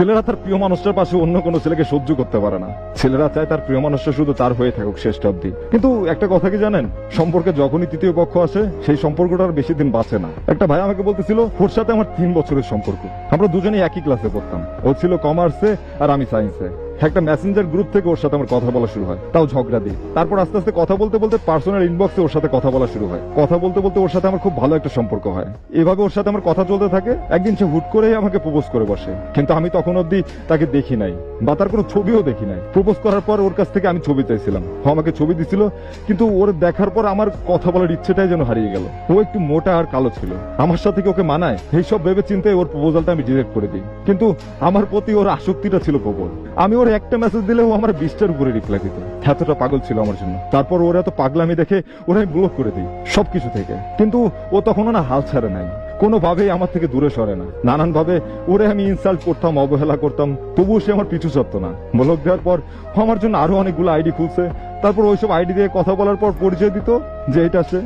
ছেলেরা তার প্রিয় মানুষটার পাশে অন্য কোনো ছেলেকে সহ্য করতে পারে না। ছেলেরা চায় তার প্রিয় মানুষটা শুধু তার হয়ে থাকুক শেষ অব্দি কিন্তু একটা কথা কি জানেন? সম্পর্কে যখনই তৃতীয় পক্ষ আসে, সেই সম্পর্কটা আর বেশি দিন বাঁচে না। একটা ভাই আমাকে বলতেছিল, ওর সাথে আমার তিন বছরের সম্পর্ক। আমরা দুজনেই একই ক্লাসে পড়তাম। ও ছিল কমার্সে আর আমি সায়েন্সে একটা মেসেঞ্জার গ্রুপ থেকে ওর সাথে আমার কথা বলা শুরু হয়। তাও ঝগড়া দিয়ে। তারপর আস্তে আস্তে কথা বলতে বলতে পার্সোনাল ইনবক্সে ওর সাথে কথা বলা শুরু হয়। কথা বলতে বলতে ওর সাথে আমার খুব ভালো একটা সম্পর্ক হয়। এভাবে ওর সাথে আমার কথা চলতে থাকে। একদিন সে হুট করেই আমাকে প্রপোজ করে বসে। কিন্তু আমি তখন অব্দি তাকে দেখি নাই বা তার কোনো ছবিও দেখি নাই। প্রপোজ করার পর ওর কাছ থেকে আমি ছবি চাইছিলাম। আমাকে ছবি দিছিল, কিন্তু ওর দেখার পর আমার কথা বলার ইচ্ছেটাই যেন হারিয়ে গেল। ও একটু মোটা আর কালো ছিল। আমার সাথে ওকে মানায়? এইসব ভেবে চিন্তায় ওর প্রপোজালটা আমি ডিরেক্ট করে দিই। কিন্তু আমার প্রতি ওর আসক্তিটা ছিল প্রবল। আমি ওর একটা মেসেজ দিলে ও আমার বিশটার উপরে রিপ্লাই দিত। এতটা পাগল ছিল আমার জন্য। তারপর ওর এত পাগলামি দেখে ওরা আমি ব্লক করে দিই সবকিছু থেকে। কিন্তু ও তখনও না হাল ছাড়ে নাই। কোনোভাবেই আমার থেকে দূরে সরে না। নানান ভাবে ওরে আমি ইনসাল্ট করতাম, অবহেলা করতাম, তবুও সে আমার পিছু ছাড়তো না। ব্লক দেওয়ার পর আমার জন্য আরও অনেকগুলো আইডি খুলছে। তারপর ওইসব আইডি দিয়ে কথা বলার পর পরিচয় দিত যে এটা সে।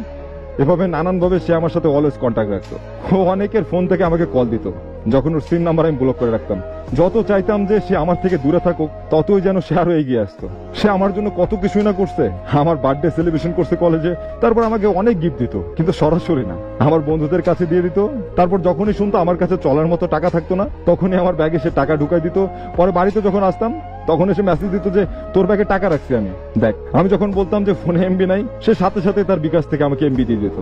এভাবে নানান ভাবে সে আমার সাথে অলওয়েজ কন্ট্যাক্ট রাখতো। ও অনেকের ফোন থেকে আমাকে কল দিত। যখন ওর সিম নাম্বার আমি ব্লক করে রাখতাম। যত চাইতাম যে সে আমার থেকে দূরে থাকুক, ততই যেন সে আরও এগিয়ে আসতো। সে আমার জন্য কত কিছুই না করছে। আমার বার্থডে সেলিব্রেশন করছে কলেজে তারপর আমাকে অনেক গিফট দিত, কিন্তু সরাসরি না। আমার বন্ধুদের কাছে দিয়ে দিত, তারপর যখনই শুনতো আমার কাছে চলার মতো টাকা থাকতো না, তখনই আমার ব্যাগে সে টাকা ঢুকাই দিত। পরে বাড়িতে যখন আসতাম, তখন এসে মেসেজ দিত যে, তোর ব্যাগে টাকা রাখছি আমি। দেখ। আমি যখন বলতাম যে, ফোনে এমবি নাই, সে সাথে সাথে তার বিকাশ থেকে আমাকে এমবি দিয়ে দিত।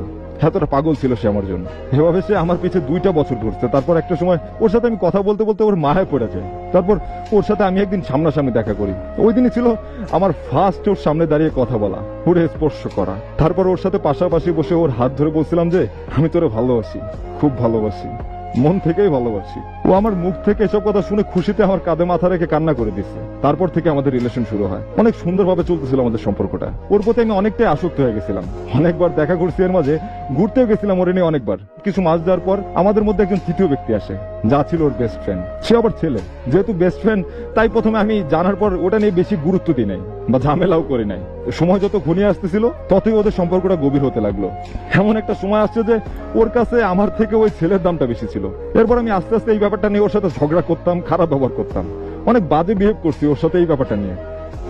এতটা পাগল ছিল সে আমার জন্য। এভাবে সে আমার পিছে দুইটা বছর ঘুরছে। তারপর একটা সময় ওর সাথে আমি কথা বলতে বলতে ওর মায়ে পড়ে যায়। তারপর ওর সাথে আমি একদিন সামনাসামনি দেখা করি। ওই দিনই ছিল আমার ফার্স্ট ওর সামনে দাঁড়িয়ে কথা বলা, ওরে স্পর্শ করা। তারপর ওর সাথে পাশাপাশি বসে ওর হাত ধরে বলছিলাম যে, আমি তোরে ভালোবাসি, খুব ভালোবাসি, মন থেকেই ভালোবাসি। ও আমার মুখ থেকে এসব কথা শুনে খুশিতে আমার কাঁধে মাথা রেখে কান্না করে দিচ্ছে। তারপর থেকে আমাদের রিলেশন শুরু হয়। অনেক সুন্দরভাবে চলতেছিল আমাদের সম্পর্কটা। ওর প্রতি আমি অনেকটাই আসক্ত হয়ে গেছিলাম। অনেকবার দেখা করছি এর মাঝে ঘুরতেও গেছিলাম ওরে নিয়ে অনেকবার। কিছু মাছ দেওয়ার পর আমাদের মধ্যে একজন তৃতীয় ব্যক্তি আসে। যা ছিল ওর বেস্ট ফ্রেন্ড সে আবার ছেলে। যেহেতু বেস্ট ফ্রেন্ড তাই প্রথমে আমি জানার পর ওটা নিয়ে বেশি গুরুত্ব দিই নাই বা ঝামেলাও করি নাই। সময় যত ঘনিয়ে আসতেছিল, ততই ওদের সম্পর্কটা গভীর হতে লাগল। এমন একটা সময় আসছে যে ওর কাছে আমার থেকে ওই ছেলের দামটা বেশি ছিল। এরপর আমি আস্তে আস্তে এই ব্যাপারটা নিয়ে ওর সাথে ঝগড়া করতাম, খারাপ ব্যবহার করতাম। অনেক বাজে বিহেভ করছি ওর সাথে এই ব্যাপারটা নিয়ে।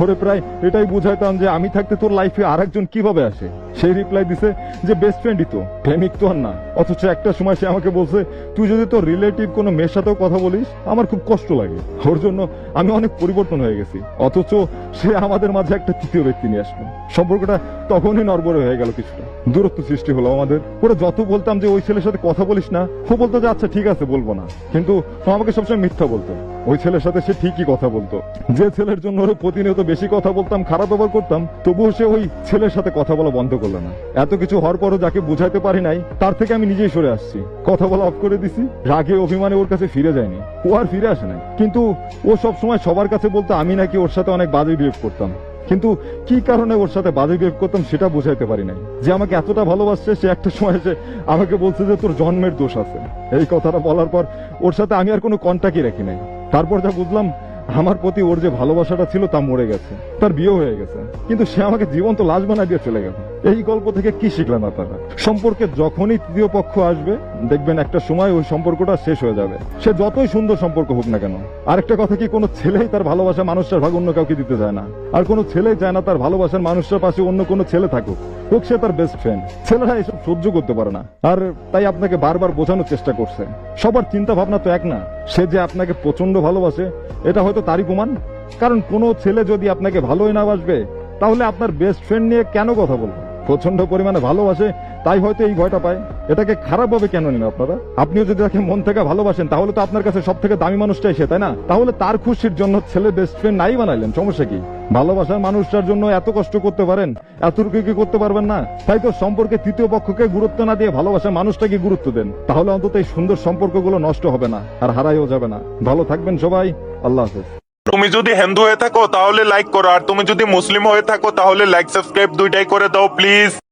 ওরে প্রায় এটাই বুঝাইতাম যে আমি থাকতে তোর লাইফে আর একজন কীভাবে আসে? সেই রিপ্লাই দিছে যে বেস্ট ফ্রেন্ডই তো, প্রেমিক তো আর না। অথচ একটা সময় সে আমাকে বলছে, তুই যদি তোর রিলেটিভ কোনো মেয়ের সাথেও কথা বলিস, আমার খুব কষ্ট লাগে। ওর জন্য আমি অনেক পরিবর্তন হয়ে গেছি। অথচ সে আমাদের মাঝে একটা তৃতীয় ব্যক্তি নিয়ে আসলো। সম্পর্কটা তখনই নড়বড়ে হয়ে গেল কিছুটা। দূরত্ব সৃষ্টি হলো আমাদের। ওরা যত বলতাম যে ওই ছেলের সাথে কথা বলিস না, ও বলতো যে আচ্ছা ঠিক আছে, বলব না। কিন্তু আমাকে সবসময় মিথ্যা বলতো। ওই ছেলের সাথে সে ঠিকই কথা বলতো। যে ছেলের জন্য ওরা প্রতিনিয়ত বেশি কথা বলতাম, খারাপ ব্যবহার করতাম, তবুও সে ওই ছেলের সাথে কথা বলা বন্ধ করল না। এত কিছু হওয়ার পরও যাকে বুঝাইতে পারি নাই, তার থেকে আমি নিজেই সরে আসছি। কথা বলা অফ করে দিছি, রাগে অভিমানে ওর কাছে ফিরে যায়নি। ও আর ফিরে আসে নাই। কিন্তু ও সব সময় সবার কাছে বলতো, আমি নাকি ওর সাথে অনেক বাজে বিহেভ করতাম। কিন্তু কি কারণে ওর সাথে বাজে বিহেভ করতাম সেটা বুঝাইতে পারি নাই। যে আমাকে এতটা ভালোবাসছে, সে একটা সময় এসে আমাকে বলছে যে, তোর জন্মের দোষ আছে। এই কথাটা বলার পর ওর সাথে আমি আর কোনো কন্ট্যাক্টই রাখি নাই। তারপর যা বুঝলাম, আমার প্রতি ওর যে ভালোবাসাটা ছিল, তা মরে গেছে। তার বিয়ে হয়ে গেছে। কিন্তু সে আমাকে জীবন্ত লাশ বানায় দিয়ে চলে গেল এই গল্প থেকে কি শিখলেন আপনারা? সম্পর্কে যখনই তৃতীয় পক্ষ আসবে, দেখবেন একটা সময় ওই সম্পর্কটা শেষ হয়ে যাবে। সে যতই সুন্দর সম্পর্ক হোক না কেন, আরেকটা কথা কি, কোনো ছেলেই তার ভালোবাসা মানুষটার ভাগ অন্য কাউকে দিতে চায় না। আর কোনো ছেলেই চায় না তার ভালোবাসার মানুষটার পাশে অন্য কোনো ছেলে থাকুক। হোক সে তার বেস্ট ফ্রেন্ড ছেলেরা এসব সহ্য করতে পারে না। আর তাই আপনাকে বারবার বোঝানোর চেষ্টা করছে। সবার চিন্তা ভাবনা তো এক না, সে যে আপনাকে প্রচণ্ড ভালোবাসে, এটা হয়তো তারই প্রমাণ? কারণ কোনো ছেলে যদি আপনাকে ভালোই না বাসবে, তাহলে আপনার বেস্ট ফ্রেন্ড নিয়ে কেন কথা বলব? প্রচণ্ড পরিমাণে ভালোবাসে, তাই হয়তো এই ভয়টা পায়। এটাকে খারাপ ভাবে কেন নিন আপনারা? আপনিও যদি তাকে মন থেকে ভালোবাসেন, তাহলে তো আপনার কাছে সব থেকে দামি মানুষটাই সে, তাই না? তাহলে তার খুশির জন্য ছেলে বেস্ট ফ্রেন্ড নাই বানাইলেন, সমস্যা কি? ভালোবাসার মানুষটার জন্য এত কষ্ট করতে পারেন, এতটুকু কি করতে পারবেন না? তাই তো সম্পর্কে তৃতীয় পক্ষকে গুরুত্ব না দিয়ে ভালোবাসার মানুষটাকে গুরুত্ব দেন। তাহলে অন্তত এই সুন্দর সম্পর্কগুলো নষ্ট হবে না, আর হারাইও যাবে না। ভালো থাকবেন সবাই, আল্লাহ হাফেজ। তুমি যদি হিন্দু হয়ে থাকো, তাহলে লাইক করো আর তুমি যদি মুসলিম হয়ে থাকো, তাহলে লাইক সাবস্ক্রাইব দুইটাই করে দাও প্লিজ